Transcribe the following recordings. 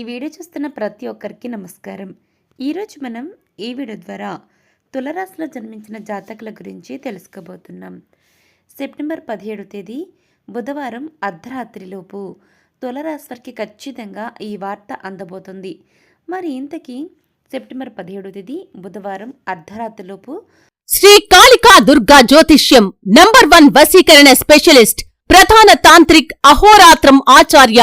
ఈ వీడియో చూస్తున్న ప్రతి ఒక్కరికి నమస్కారం. ఈరోజు మనం ఈ వీడియో ద్వారా తులరాశిలో జన్మించిన జాతకుల గురించి తెలుసుకోబోతున్నాం. సెప్టెంబర్ పదిహేడు తేదీ బుధవారం అర్ధరాత్రిలోపు తులరాశి వారికి ఖచ్చితంగా ఈ వార్త అందబోతుంది. మరి ఇంతకీ సెప్టెంబర్ పదిహేడు తేదీ బుధవారం అర్ధరాత్రిలోపు శ్రీ కాళికా దుర్గా జ్యోతిష్యం నంబర్ వన్ వసీకరణ స్పెషలిస్ట్ ప్రధాన తాంత్రిక్ అహోరాత్రం ఆచార్య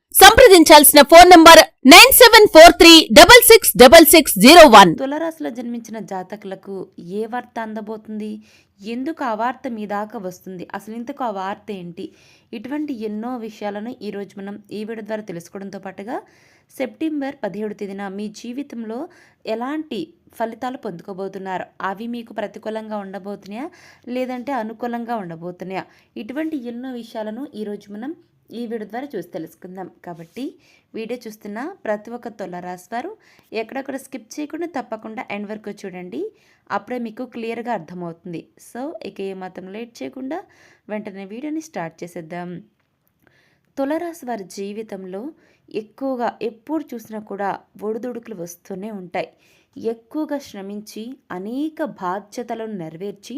సంప్రదించాల్సిన phone number nine seven four three double six double six zero one. తులరాశిలో జన్మించిన జాతకులకు ఏ వార్త అందబోతుంది? ఎందుకు ఆ వార్త మీ దాకా వస్తుంది? అసలు ఇంతకు ఆ వార్త ఏంటి? ఇటువంటి ఎన్నో విషయాలను ఈరోజు మనం ఈ వీడియో ద్వారా తెలుసుకోవడంతో పాటుగా సెప్టెంబర్ పదిహేడు తేదీన మీ జీవితంలో ఎలాంటి ఫలితాలు పొందుకోబోతున్నారు? అవి మీకు ప్రతికూలంగా ఉండబోతున్నాయా? లేదంటే అనుకూలంగా ఉండబోతున్నాయా? ఇటువంటి ఎన్నో విషయాలను ఈరోజు మనం ఈ వీడియో ద్వారా చూసి తెలుసుకుందాం. కాబట్టి వీడియో చూస్తున్న ప్రతి ఒక్క తొల వారు ఎక్కడక్కడ స్కిప్ చేయకుండా తప్పకుండా ఎండ్ వరకు చూడండి. అప్పుడే మీకు క్లియర్గా అర్థమవుతుంది. సో ఇక ఏ మాత్రం లేట్ చేయకుండా వెంటనే వీడియోని స్టార్ట్ చేసేద్దాం. తులరాశి వారి జీవితంలో ఎక్కువగా ఎప్పుడు చూసినా కూడా ఒడిదుడుకులు వస్తూనే ఉంటాయి. ఎక్కువగా శ్రమించి అనేక బాధ్యతలను నెరవేర్చి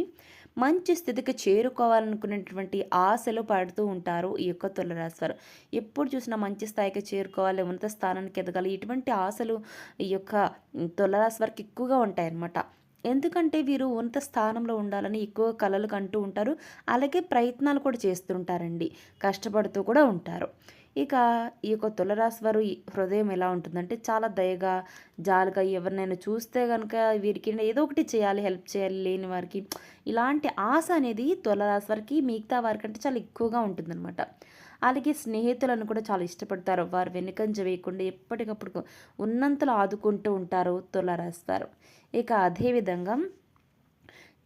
మంచి స్థితికి చేరుకోవాలనుకునేటువంటి ఆశలు పడుతూ ఉంటారు ఈ యొక్క తులరాశివారు. ఎప్పుడు చూసినా మంచి స్థాయికి చేరుకోవాలి ఉన్నత స్థానానికి ఎదగాలి ఇటువంటి ఆశలు ఈ యొక్క తులరాశి వారికి ఎక్కువగా ఉంటాయన్నమాట. ఎందుకంటే వీరు ఉన్నత స్థానంలో ఉండాలని ఎక్కువ కలలు కంటూ ఉంటారు అలాగే ప్రయత్నాలు కూడా చేస్తుంటారండి కష్టపడుతూ కూడా ఉంటారు. ఇక ఈ యొక్క తులరాశి వారు ఈ హృదయం ఎలా ఉంటుందంటే చాలా దయగా జాలిగా ఎవరినైనా చూస్తే కనుక వీరికి ఏదో ఒకటి చేయాలి హెల్ప్ చేయాలి లేని వారికి. ఇలాంటి ఆశ అనేది తులరాశి వారికి మిగతా వారికంటే చాలా ఎక్కువగా ఉంటుందన్నమాట. అలాగే స్నేహితులను కూడా చాలా ఇష్టపడతారు. వారు వెనుకంజ వేయకుండా ఎప్పటికప్పుడు ఉన్నంతలో ఆదుకుంటూ ఉంటారు తులరాశి వారు. ఇక అదేవిధంగా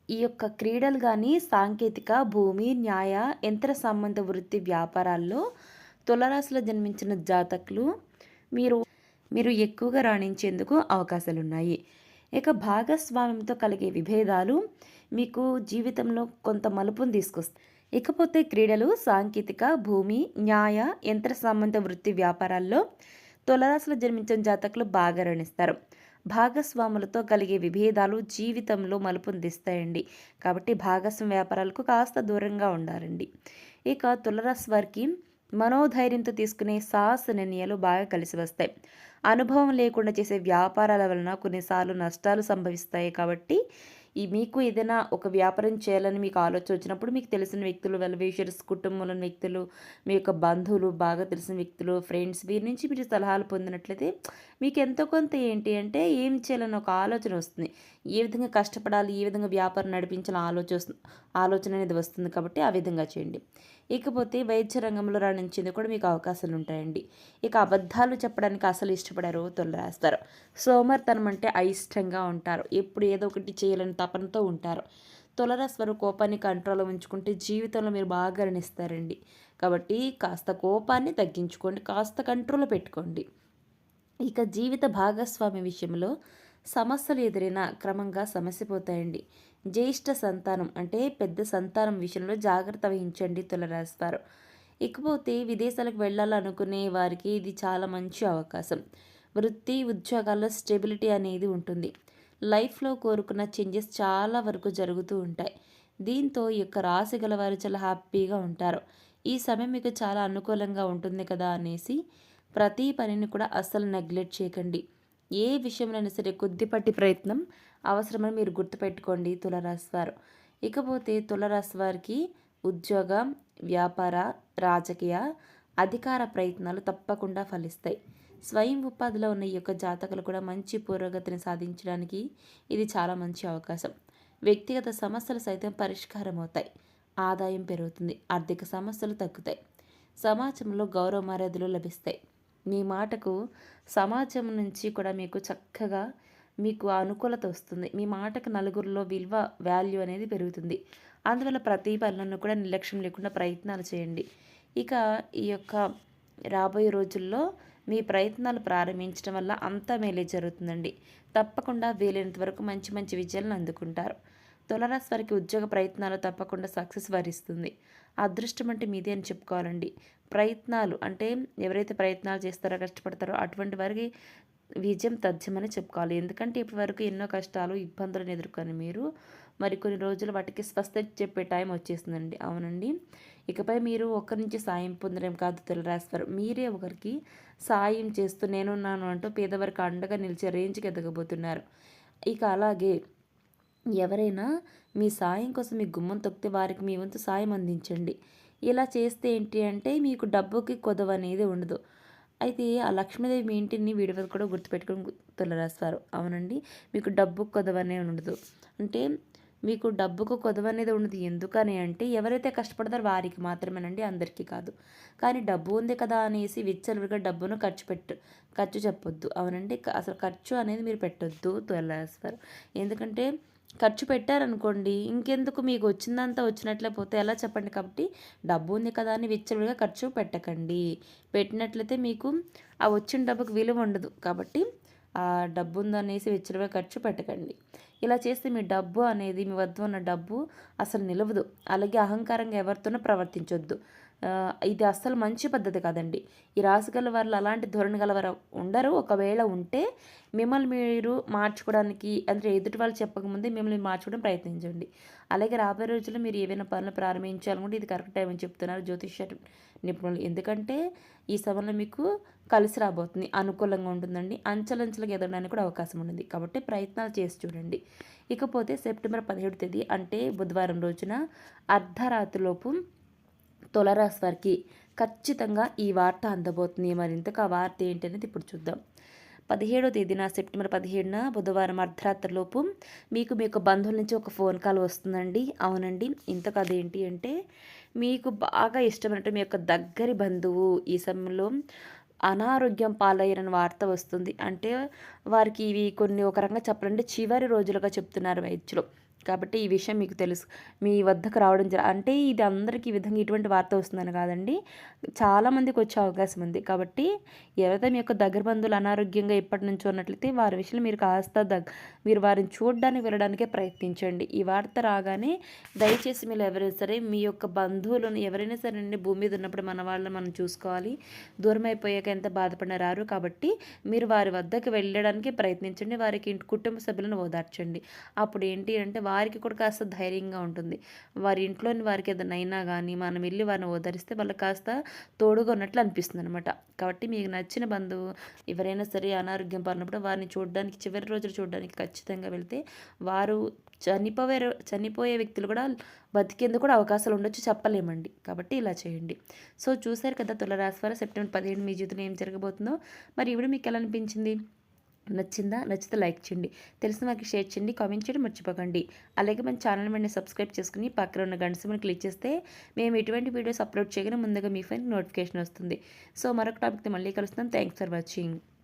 ఈ యొక్క క్రీడలు కానీ సాంకేతిక భూమి న్యాయ యంత్ర సంబంధ వృత్తి వ్యాపారాల్లో తులరాశిలో జన్మించిన జాతకులు మీరు మీరు ఎక్కువగా రాణించేందుకు అవకాశాలు ఉన్నాయి ఇక భాగస్వామ్యంతో కలిగే విభేదాలు మీకు జీవితంలో కొంత మలుపును తీసుకొస్తాయి. ఇకపోతే క్రీడలు సాంకేతిక భూమి న్యాయ యంత్ర సంబంధ వృత్తి వ్యాపారాల్లో తులరాశిలో జన్మించిన జాతకులు బాగా రాణిస్తారు. భాగస్వాములతో కలిగే విభేదాలు జీవితంలో మలుపును కాబట్టి భాగస్వామ్య వ్యాపారాలకు కాస్త దూరంగా ఉండాలండి. ఇక తులరాశి వారికి మనోధైర్యంతో తీసుకునే సాహస నిర్ణయాలు బాగా కలిసి వస్తాయి. అనుభవం లేకుండా చేసే వ్యాపారాల వలన కొన్నిసార్లు నష్టాలు సంభవిస్తాయి కాబట్టి ఈ మీకు ఏదైనా ఒక వ్యాపారం చేయాలని మీకు ఆలోచన వచ్చినప్పుడు మీకు తెలిసిన వ్యక్తులు వెల్వేషర్స్ కుటుంబంలోని వ్యక్తులు మీ యొక్క బంధువులు బాగా తెలిసిన వ్యక్తులు ఫ్రెండ్స్ వీరి నుంచి మీరు సలహాలు పొందినట్లయితే మీకు ఎంతో కొంత ఏంటి అంటే ఏం చేయాలని ఒక ఆలోచన వస్తుంది. ఏ విధంగా కష్టపడాలి ఏ విధంగా వ్యాపారం నడిపించాలని ఆలోచన ఆలోచన అనేది వస్తుంది కాబట్టి ఆ విధంగా చేయండి. ఇకపోతే వైద్య రంగంలో రాణించేందుకు కూడా మీకు అవకాశాలు ఉంటాయండి. ఇక అబద్ధాలు చెప్పడానికి అసలు ఇష్టపడారు తొలరాస్తారు సోమర్తనం అంటే అయిష్టంగా ఉంటారు. ఎప్పుడు ఏదో ఒకటి చేయాలని తపనతో ఉంటారు. తులరాశి కోపాన్ని కంట్రోల్లో ఉంచుకుంటే జీవితంలో మీరు బాగా గణిస్తారండి కాబట్టి కాస్త కోపాన్ని తగ్గించుకోండి కాస్త కంట్రోల్లో పెట్టుకోండి. ఇక జీవిత భాగస్వామి విషయంలో సమస్యలు ఎదురైనా క్రమంగా సమస్యపోతాయండి జ్యేష్ఠ సంతానం అంటే పెద్ద సంతానం విషయంలో జాగ్రత్త వహించండి తులరాశివారు. ఇకపోతే విదేశాలకు వెళ్ళాలనుకునే వారికి ఇది చాలా మంచి అవకాశం. వృత్తి ఉద్యోగాల్లో స్టెబిలిటీ అనేది ఉంటుంది. లైఫ్లో కోరుకున్న చేంజెస్ చాలా వరకు జరుగుతూ ఉంటాయి. దీంతో ఈ యొక్క రాశి గల వారు చాలా హ్యాపీగా ఉంటారు. ఈ సమయం మీకు చాలా అనుకూలంగా ఉంటుంది కదా అనేసి ప్రతి పనిని కూడా అస్సలు నెగ్లెక్ట్ చేయకండి. ఏ విషయంలోనైనా సరే కొద్దిపాటి ప్రయత్నం అవసరమని మీరు గుర్తుపెట్టుకోండి తులరాశి వారు. ఇకపోతే తులరాశి వారికి ఉద్యోగ వ్యాపార రాజకీయ అధికార ప్రయత్నాలు తప్పకుండా ఫలిస్తాయి. స్వయం ఉపాధిలో ఉన్న ఈ యొక్క జాతకులు కూడా మంచి పురోగతిని సాధించడానికి ఇది చాలా మంచి అవకాశం. వ్యక్తిగత సమస్యలు సైతం పరిష్కారం అవుతాయి ఆదాయం పెరుగుతుంది ఆర్థిక సమస్యలు తగ్గుతాయి. సమాజంలో గౌరవ మర్యాదలు లభిస్తాయి. మీ మాటకు సమాజం నుంచి కూడా మీకు చక్కగా మీకు అనుకూలత వస్తుంది. మీ మాటకు నలుగురిలో విలువ వాల్యూ అనేది పెరుగుతుంది. అందువల్ల ప్రతి పనులను కూడా నిర్లక్ష్యం లేకుండా ప్రయత్నాలు చేయండి. ఇక ఈ యొక్క రాబోయే రోజుల్లో మీ ప్రయత్నాలు ప్రారంభించడం వల్ల అంతా మేలే జరుగుతుందండి. తప్పకుండా వీలైనంత వరకు మంచి మంచి విజయాలను అందుకుంటారు. తులరాశి వారికి ఉద్యోగ ప్రయత్నాలు తప్పకుండా సక్సెస్ వరిస్తుంది. అదృష్టం అంటే మీదే అని చెప్పుకోవాలండి. ప్రయత్నాలు అంటే ఎవరైతే ప్రయత్నాలు చేస్తారో కష్టపడతారో అటువంటి వారికి విజయం తథ్యమని చెప్పుకోవాలి. ఎందుకంటే ఇప్పటి వరకు ఎన్నో కష్టాలు ఇబ్బందులను ఎదుర్కొని మీరు మరి కొన్ని రోజులు వాటికి స్వస్థత చెప్పే టైం వచ్చేసిందండి. అవునండి. ఇకపై మీరు ఒకరి నుంచి సాయం పొందడం కాదు తులరాశివారు మీరే ఒకరికి సాయం చేస్తూ నేనున్నాను అంటూ పేదవారికి అండగా నిలిచే రేంజ్కి ఎదగబోతున్నారు. ఇక అలాగే ఎవరైనా మీ సాయం కోసం మీ గుమ్మం తొక్కితే వారికి మీ వంతు సాయం అందించండి. ఇలా చేస్తే ఏంటి అంటే మీకు డబ్బుకి కొదవ అనేది ఉండదు. అయితే ఆ లక్ష్మీదేవి మీ ఇంటిని వీడియో కూడా గుర్తుపెట్టుకొని తులరాస్తారు అవునండి. మీకు డబ్బు కొదవ అనేది ఉండదు. అంటే మీకు డబ్బుకు కొదవ అనేది ఉండదు. ఎందుకని అంటే ఎవరైతే కష్టపడతారో వారికి మాత్రమేనండి అందరికీ కాదు. కానీ డబ్బు ఉంది కదా అనేసి విచ్చలవిడిగా డబ్బును ఖర్చు పెట్టు ఖర్చు చెప్పొద్దు. అవునండి. అసలు ఖర్చు అనేది మీరు పెట్టొద్దు తులరాస్తారు ఎందుకంటే ఖర్చు పెట్టారనుకోండి ఇంకెందుకు మీకు వచ్చిందంతా వచ్చినట్లే పోతే ఎలా చెప్పండి కాబట్టి డబ్బు ఉంది కదా అని విచ్చలవిడిగా ఖర్చు పెట్టకండి. పెట్టినట్లయితే మీకు ఆ వచ్చిన డబ్బుకు విలువ ఉండదు కాబట్టి ఆ డబ్బు ఉందనేసి విచ్చలవిడిగా ఖర్చు పెట్టకండి. ఇలా చేస్తే మీ డబ్బు అనేది మీ వద్ద ఉన్న డబ్బు అసలు నిలవదు. అలాగే అహంకారంగా ఎవరితోనూ ప్రవర్తించొద్దు. ఇది అస్సలు మంచి పద్ధతి కాదండి. ఈ రాశి గల వాళ్ళు అలాంటి ధోరణి గలవారు ఉండరు. ఒకవేళ ఉంటే మిమ్మల్ని మీరు మార్చుకోవడానికి అంటే ఎదుటి వాళ్ళు చెప్పకముందే మిమ్మల్ని మార్చుకోవడం ప్రయత్నించండి. అలాగే రాబోయే రోజుల్లో మీరు ఏవైనా పనులు ప్రారంభించాలనుకుంటే ఇది కరెక్ట్ టైం అని చెప్తున్నారు జ్యోతిష నిపుణులు. ఎందుకంటే ఈ సమయంలో మీకు కలిసి రాబోతుంది. అనుకూలంగా ఉంటుందండి. అంచలంచలకు ఎదగడానికి కూడా అవకాశం ఉంటుంది. కాబట్టి ప్రయత్నాలు చేసి చూడండి. ఇకపోతే సెప్టెంబర్ పదిహేడు తేదీ అంటే బుధవారం రోజున అర్ధరాత్రిలోపు తులరాశి వారికి ఖచ్చితంగా ఈ వార్త అందబోతుంది. మరింతకు ఆ వార్త ఏంటి అనేది ఇప్పుడు చూద్దాం. పదిహేడో తేదీన సెప్టెంబర్ పదిహేడున బుధవారం అర్ధరాత్రిలోపు మీకు మీ యొక్క బంధువుల నుంచి ఒక ఫోన్ కాల్ వస్తుందండి. అవునండి ఇంతకు అదేంటి అంటే మీకు బాగా ఇష్టమైనట్టు మీ యొక్క దగ్గరి బంధువు ఈ సమయంలో అనారోగ్యం పాలయ్యారని వార్త వస్తుంది. అంటే వారికి ఇవి కొన్ని ఒక రకంగా చెప్పాలంటే చివరి రోజులుగా చెప్తున్నారు. వైద్యులు కాబట్టి ఈ విషయం మీకు తెలుసు. మీ వద్దకు రావడం జర అంటే ఇది అందరికీ ఈ విధంగా ఇటువంటి వార్త వస్తుందని కాదండి. చాలామందికి వచ్చే అవకాశం ఉంది. కాబట్టి ఎవరైతే మీ యొక్క దగ్గర బంధువులు అనారోగ్యంగా ఎప్పటి నుంచో ఉన్నట్లయితే వారి విషయంలో మీరు కాస్త దగ్గ మీరు వారిని చూడడానికి వెళ్ళడానికే ప్రయత్నించండి. ఈ వార్త రాగానే దయచేసి మీరు ఎవరైనా సరే మీ యొక్క బంధువులను ఎవరైనా సరే అండి భూమి మీద ఉన్నప్పుడు మన వాళ్ళని మనం చూసుకోవాలి. దూరం అయిపోయాక ఎంత బాధపడిన రారు కాబట్టి మీరు వారి వద్దకు వెళ్ళడానికి ప్రయత్నించండి. వారికి కుటుంబ సభ్యులను ఓదార్చండి. అప్పుడు ఏంటి అంటే వారికి కూడా కాస్త ధైర్యంగా ఉంటుంది. వారి ఇంట్లోని వారికి ఏదైనా అయినా కానీ మనం వెళ్ళి వారిని ఓదరిస్తే వాళ్ళకి కాస్త తోడుగా ఉన్నట్లు అనిపిస్తుంది అనమాట కాబట్టి మీకు నచ్చిన బంధువు ఎవరైనా సరే అనారోగ్యం పాలినప్పుడు వారిని చూడడానికి చివరి రోజులు చూడడానికి ఖచ్చితంగా వెళ్తే వారు చనిపోయే చనిపోయే వ్యక్తులు కూడా బతికేందుకు కూడా అవకాశాలు ఉండొచ్చు చెప్పలేమండి. కాబట్టి ఇలా చేయండి. సో చూశారు కదా తులరాశి వారు సెప్టెంబర్ పదిహేను మీ జీవితంలో ఏం జరగబోతుందో. మరి ఇప్పుడు మీకు ఎలా అనిపించింది? నచ్చిందా? నచ్చితే లైక్ చేయండి. తెలిసిన వారికి షేర్ చేయండి కామెంట్ చేయడం మర్చిపోకండి. అలాగే మన ఛానల్ మీద సబ్స్క్రైబ్ చేసుకుని పక్కన ఉన్న గంట సమయం క్లిక్ చేస్తే మేము ఎటువంటి వీడియోస్ అప్లోడ్ చేయగానే ముందుగా మీ ఫోన్ నోటిఫికేషన్ వస్తుంది. సో మరొక టాపిక్తో మళ్ళీ కలుస్తాం థ్యాంక్స్ ఫర్ వాచింగ్.